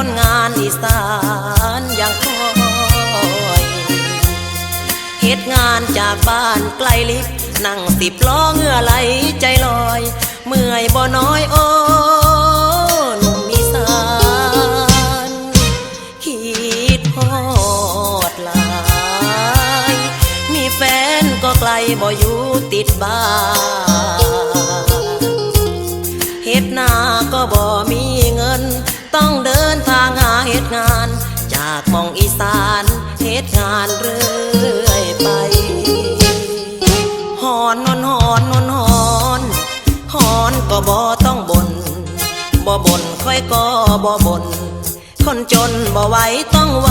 คนงานอีสานอย่างคอยเหตุงานจากบ้านไกลลิบนั่งสิบล้อเงื่อไหลใจลอย เมื่อยบ่น้อยโอ้นมีสานคิดพอดลาย มีแฟนก็ไกลบ่อยู่ติดบ้านเหตุหน้าก็บ่มี จากมองอีสานเฮ็ดงานเรื่อยไปหอนนอนหอนนอนหอนหอนก็บ่ต้องบน่นบ่บ่นค่อยก็บ่บ่นคนจนบ่ไหวต้องไหว